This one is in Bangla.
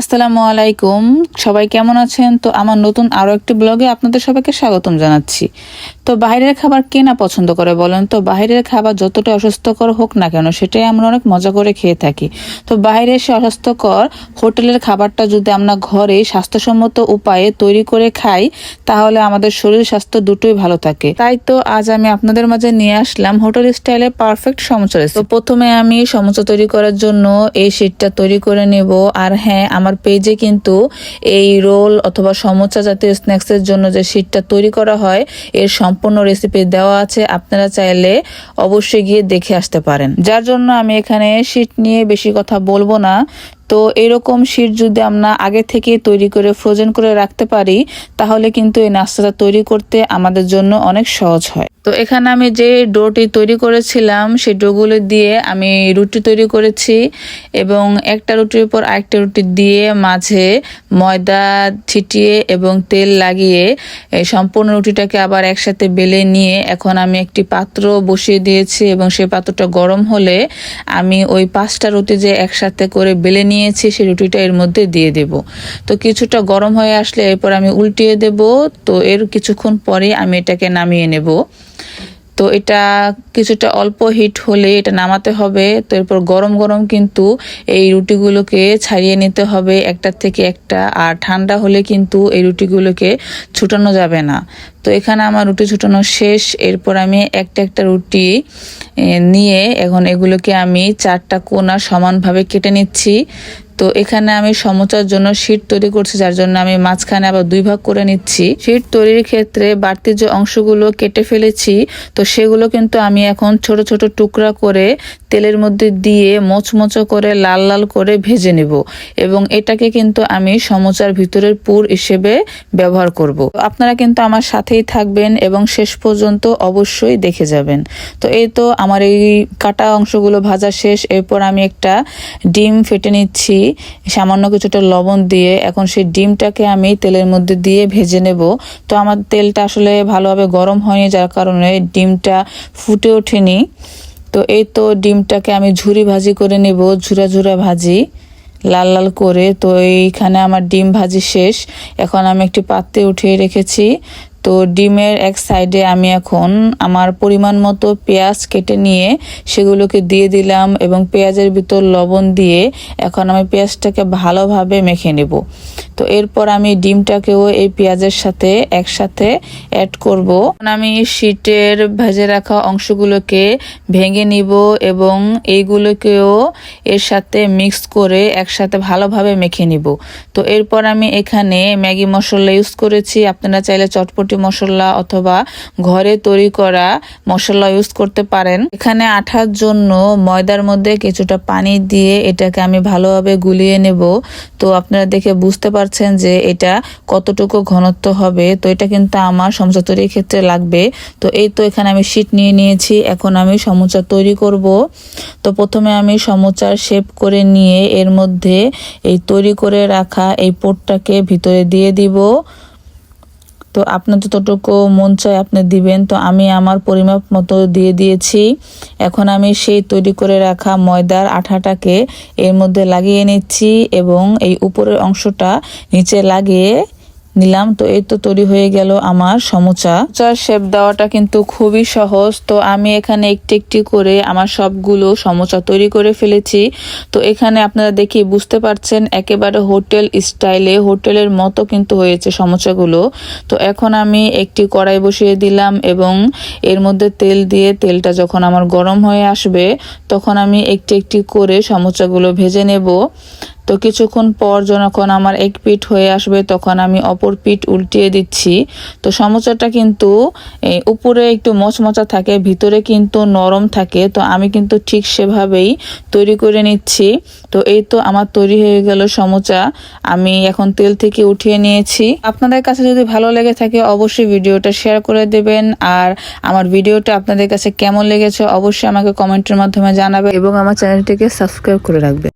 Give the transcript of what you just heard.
আসসালামু আলাইকুম। সবাই কেমন আছেন? তো আমার নতুন আরও একটি ব্লগে আপনাদের সবাইকে স্বাগতম জানাচ্ছি। তো বাইরের খাবার কে না পছন্দ করে বলেন তো? বাইরের খাবার যতটা অস্বাস্থ্যকর হোক না কেন, সেটাই আমরা অনেক মজা করে খেয়ে থাকি। তো বাইরে সে অস্বাস্থ্যকর হোটেলের খাবারটা যদি আমরা ঘরে স্বাস্থ্যসম্মত উপায়ে তৈরি করে খাই, তাহলে আমাদের শরীর স্বাস্থ্য দুটোই ভালো থাকে। তাই তো আজ আমি আপনাদের মাঝে নিয়ে আসলাম হোটেল স্টাইলে পারফেক্ট রেসিপি। তো প্রথমে আমি সমোসা তৈরি করার জন্য এই শীটটা তৈরি করে নেব। আর হ্যাঁ আমার পেজে কিন্তু এই রোল অথবা সমোচা জাতীয় স্ন্যাক্সের জন্য যে শীটটা তৈরি করা হয়, এর সম্পূর্ণ রেসিপি দেওয়া আছে। আপনারা চাইলে অবশ্যই গিয়ে দেখে আসতে পারেন। যার জন্য আমি এখানে শীট নিয়ে বেশি কথা বলব না। তো এরকম শীট যদি আমরা আগে থেকে তৈরি করে ফ্রোজেন করে রাখতে পারি, তাহলে কিন্তু এই নাস্তাটা তৈরি করতে আমাদের জন্য অনেক সহজ হয়। তো এখানে আমি যে ডোটি তৈরি করেছিলাম সেই ডোগুলো দিয়ে আমি রুটি তৈরি করেছি এবং একটা রুটির উপর আরেকটা রুটি দিয়ে মাঝে ময়দা ছিটিয়ে এবং তেল লাগিয়ে সম্পূর্ণ রুটিটাকে আবার একসাথে বেলে নিয়ে এখন আমি একটি পাত্র বসিয়ে দিয়েছি এবং সেই পাত্রটা গরম হলে আমি ওই পাঁচটা রুটি যে একসাথে করে বেলে নিয়েছি সেই রুটিটা এর মধ্যে দিয়ে দেব। তো কিছুটা গরম হয়ে আসলে এরপর আমি উল্টিয়ে দেব। তো এর কিছুক্ষণ পরে আমি এটাকে নামিয়ে নেব। তো এটা কিছুটা অল্প হিট হলে এটা নামাতে হবে। তো এরপর গরম গরম কিন্তু এই রুটিগুলোকে ছাড়িয়ে নিতে হবে একটা থেকে একটা। আর ঠান্ডা হলে কিন্তু এই রুটিগুলোকে ছুটানো যাবে না। তো এখানে আমার রুটি ছুটানো শেষ। এরপর আমি একটা একটা রুটি নিয়ে এখন এগুলোকে আমি চারটা কোনা সমানভাবে কেটে নিচ্ছি। তো এখানে আমি সমোচার জন্য শীট তৈরি করছি, যার জন্য আমি মাঝখানে আবার দুই ভাগ করে নিচ্ছি। শীট তৈরির ক্ষেত্রে বাড়তি যে অংশগুলো কেটে ফেলেছি, তো সেগুলো কিন্তু আমি এখন ছোট ছোট টুকরা করে তেলের মধ্যে দিয়ে মোচমোচো করে লাল লাল করে ভেজে নেব এবং এটাকে কিন্তু আমি সমোচার ভিতরের পুর হিসেবে ব্যবহার করব। আপনারা কিন্তু আমার সাথেই থাকবেন এবং শেষ পর্যন্ত অবশ্যই দেখে যাবেন। তো এই তো আমার এই কাটা অংশগুলো ভাজা শেষ, এরপর আমি একটা ডিম ফেটে নিচ্ছি। সামান্য কিছুটা লবণ দিয়ে এখন সেই ডিমটাকে আমি তেলের মধ্যে দিয়ে ভেজে নেব। তো আমার তেলটা আসলে ভালোভাবে গরম হয়নি, যার কারণে ডিমটা ফুটে ওঠেনি। তো এই তো ডিমটাকে আমি ঝুরি ভাজি করে নেব, ঝুরা ঝুরা ভাজি, লাল লাল করে। তো এইখানে আমার ডিম ভাজি শেষ। এখন আমি একটি পাত্রে উঠিয়ে রেখেছি। তো ডিমের এক সাইডে আমি এখন আমার পরিমাণ মতো পেঁয়াজ কেটে নিয়ে সেগুলোকে দিয়ে দিলাম এবং পেঁয়াজের ভিতর লবণ দিয়ে এখন আমি পেঁয়াজটাকে ভালোভাবে মেখে নেব। তো এরপর আমি ডিমটাকেও এই পেঁয়াজের সাথে একসাথে অ্যাড করব। আমি শীটের ভেজে রাখা অংশগুলোকে ভেঙে নিব এবং এইগুলোকেও এর সাথে মিক্স করে একসাথে ভালোভাবে মেখে নিব। তো এরপর আমি এখানে ম্যাগি মশলা ইউজ করেছি। আপনারা চাইলে চটপটি মশলা অথবা ঘরে তৈরি করা মশলা ইউজ করতে পারেন। এখানে আঠার জন্য ময়দার মধ্যে কিছুটা পানি দিয়ে এটাকে আমি ভালোভাবে গুলিয়ে নেব। তো আপনারা দেখে বুঝতে পারছেন যে এটা কতটুকু ঘনত্ব হবে। তো এটা কিন্তু আমার সমোচা তৈরির ক্ষেত্রে লাগবে। তো এই তো এখানে আমি শীট নিয়ে নিয়েছি। এখন আমি সমোচা তৈরি করব। তো প্রথমে আমি সমোচার শেপ করে নিয়ে এর মধ্যে এই তৈরি করে রাখা এই পোটটাকে ভিতরে দিয়ে দিব। তো আপনার যতটুকু মন চায় আপনি দিবেন। তো আমি আমার পরিমাপ মতো দিয়ে দিয়েছি। এখন আমি সেই তৈরি করে রাখা ময়দার আঠাটাকে এর মধ্যে লাগিয়ে নিচ্ছি এবং এই উপরের অংশটা নিচে লাগিয়ে নিলাম। তো এই তো তৈরি হয়ে গেল আমার সমোচা। চার শেপ দেওয়াটা কিন্তু খুবই সহজ। তো আমি এখানে একটি একটি করে আমার সবগুলো সমোচা তৈরি করে ফেলেছি। তো এখানে আপনারা দেখি বুঝতে পারছেন, একেবারে হোটেল স্টাইলে, হোটেলের মতো কিন্তু হয়েছে সমোচাগুলো। তো এখন আমি একটি কড়াই বসিয়ে দিলাম এবং এর মধ্যে তেল দিয়ে তেলটা যখন আমার গরম হয়ে আসবে, তখন আমি একটি একটি করে সমোচাগুলো ভেজে নেব। তো কিছুক্ষণ পর যখন আমার এক পিঠ হয়ে আসবে, তখন আমি অপর পিঠ উল্টিয়ে দিচ্ছি। তো সমোসাটা কিন্তু উপরে একটু মচমচা থাকে, ভিতরে কিন্তু নরম থাকে। তো আমি কিন্তু ঠিক সেভাবেই তৈরি করে নিচ্ছি। তো এই তো আমার তৈরি হয়ে গেল সমোচা আমি এখন তেল থেকে উঠিয়ে নিয়েছি। আপনাদের কাছে যদি ভালো লেগে থাকে, অবশ্যই ভিডিওটা শেয়ার করে দেবেন। আর আমার ভিডিওটা আপনাদের কাছে কেমন লেগেছে, অবশ্যই আমাকে কমেন্টের মাধ্যমে জানাবে এবং আমার চ্যানেলটিকে সাবস্ক্রাইব করে রাখবে